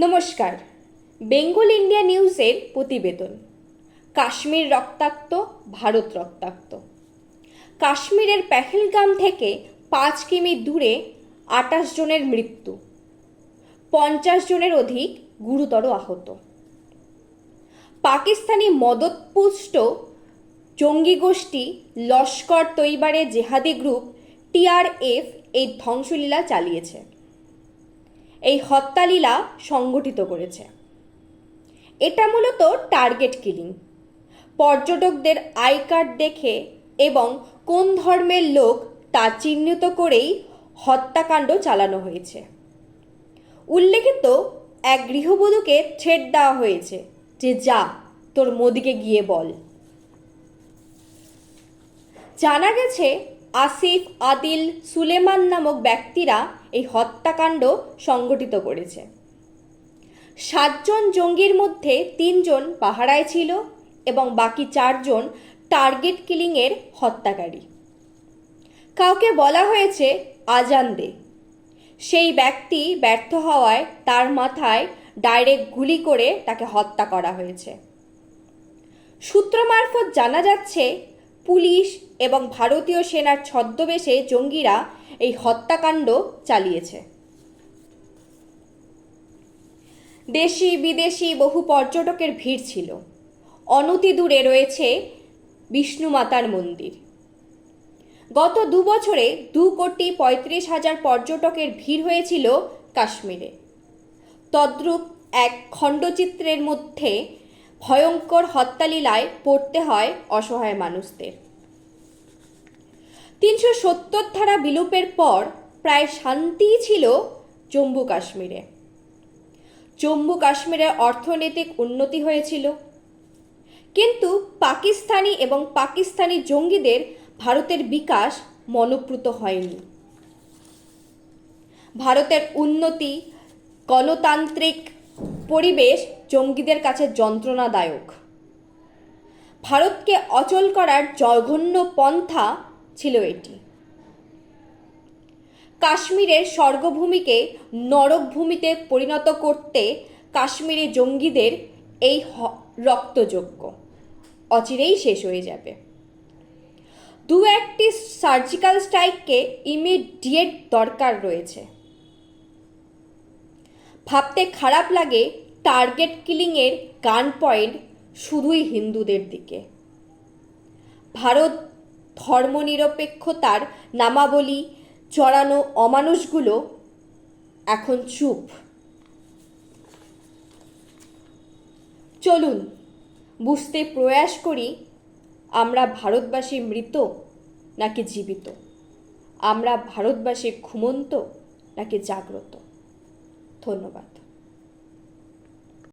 নমস্কার। বেঙ্গল ইন্ডিয়া নিউজের প্রতিবেদন। কাশ্মীর রক্তাক্ত, ভারত রক্তাক্ত। কাশ্মীরের পেহেলগাম থেকে পাঁচ কিমি দূরে আটাশ জনের মৃত্যু। পঞ্চাশ জনের অধিক গুরুতর আহত। পাকিস্তানি মদতপুষ্ট জঙ্গি গোষ্ঠী লস্কর তৈবারে জেহাদি গ্রুপ টিআরএফ এই ধ্বংসলীলা চালিয়েছে। এই হত্যালীলা সংগঠিত করেছে। এটা মূলত টার্গেট কিলিং। পর্যটকদের আই কার্ড দেখে এবং কোন ধর্মের লোক তা চিহ্নিত করেই হত্যাকাণ্ড চালানো হয়েছে। উল্লেখিত এক গৃহবধূকে থ্রেট দেওয়া হয়েছে যে, যা, তোর মোদিকে গিয়ে বল। জানা গেছে আসিফ, আদিল, সুলেমান নামক ব্যক্তিরা এই হত্যাকাণ্ড সংগঠিত করেছে। সাতজন জঙ্গির মধ্যে তিনজন পাহারায় ছিল এবং বাকি চারজন টার্গেট কিলিংয়ের হত্যাকারী। কাউকে বলা হয়েছে আজান দে। সেই ব্যক্তি ব্যর্থ হওয়ায় তার মাথায় ডাইরেক্ট গুলি করে তাকে হত্যা করা হয়েছে। সূত্র মারফত জানা যাচ্ছে পুলিশ এবং ভারতীয় সেনার ছদ্মবেশে জঙ্গিরা এই হত্যাকাণ্ড চালিয়েছে। দেশি, বিদেশি বহু পর্যটকের ভিড় ছিল। অনতি দূরে রয়েছে বিষ্ণু মাতার মন্দির। গত দু বছরে দু কোটি পঁয়ত্রিশ হাজার পর্যটকের ভিড় হয়েছিল কাশ্মীরে। তদ্রূপ এক খণ্ডচিত্রের মধ্যে ভয়ঙ্কর হত্যালীলায় পড়তে হয় অসহায় মানুষদের। তিনশো সত্তর ধারা বিলোপের পর প্রায় শান্তিই ছিল জম্মু কাশ্মীরে। জম্মু কাশ্মীরের অর্থনৈতিক উন্নতি হয়েছিল। কিন্তু পাকিস্তানি এবং পাকিস্তানি জঙ্গিদের ভারতের বিকাশ মনোপ্রুত হয়নি। ভারতের উন্নতি গণতান্ত্রিক পরিবেশ জঙ্গিদের কাছে যন্ত্রণাদায়ক। ভারতকে অচল করার জঘন্য পন্থা ছিল এটি। কাশ্মীরের স্বর্গভূমিকে নরকভূমিতে পরিণত করতে কাশ্মীরি জঙ্গিদের এই রক্তযজ্ঞ অচিরেই শেষ হয়ে যাবে। দু একটি সার্জিক্যাল স্ট্রাইককে ইমিডিয়েট দরকার রয়েছে। ভাবতে খারাপ লাগে টার্গেট কিলিংয়ের গান পয়েন্ট শুধুই হিন্দুদের দিকে। ভারত ধর্মনিরপেক্ষতার নামাবলী চড়ানো অমানুষগুলো এখন চুপ। চলুন, বুঝতে প্রয়াস করি, আমরা ভারতবাসী মৃত নাকি জীবিত? আমরা ভারতবাসী ঘুমন্ত নাকি জাগ্রত? ধন্যবাদ।